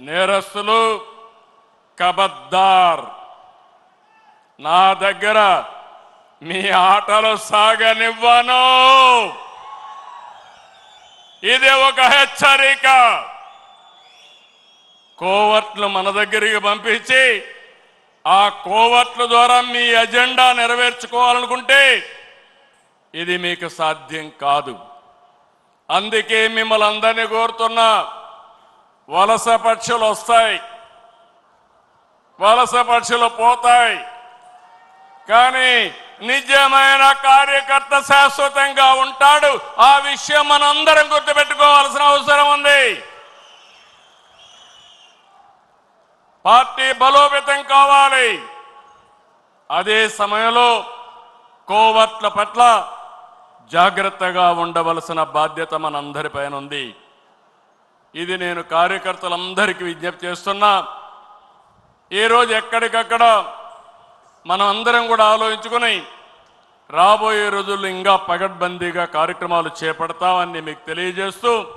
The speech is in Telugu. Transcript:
నేరస్తులు కబద్దార్. నా దగ్గర మీ ఆటలు సాగనివ్వను. ఇది ఒక హెచ్చరిక. కోవట్లు మన దగ్గరికి పంపించి ఆ కోవట్ల ద్వారా మీ ఎజెండా నెరవేర్చుకోవాలనుకుంటే ఇది మీకు సాధ్యం కాదు. అందుకే మిమ్మల్ని అందరినీ కోరుతున్నా వలస పక్షులు వస్తాయి. వలస పక్షులు పోతాయి. కానీ నిజమైన కార్యకర్త శాశ్వతంగా ఉంటాడు. ఆ విషయం మనందరం గుర్తుపెట్టుకోవాల్సిన అవసరం ఉంది. పార్టీ బలోపేతం కావాలి. అదే సమయంలో కోవట్ల పట్ల జాగ్రత్తగా ఉండవలసిన బాధ్యత మనందరిపైన ఉంది. ఇది నేను కార్యకర్తలందరికీ విజ్ఞప్తి చేస్తున్నా. ఈరోజు ఎక్కడికక్కడ మనం అందరం కూడా ఆలోచించుకుని రాబోయే రోజుల్లో ఇంకా పగడ్బందీగా కార్యక్రమాలు చేపడతామని మీకు తెలియజేస్తూ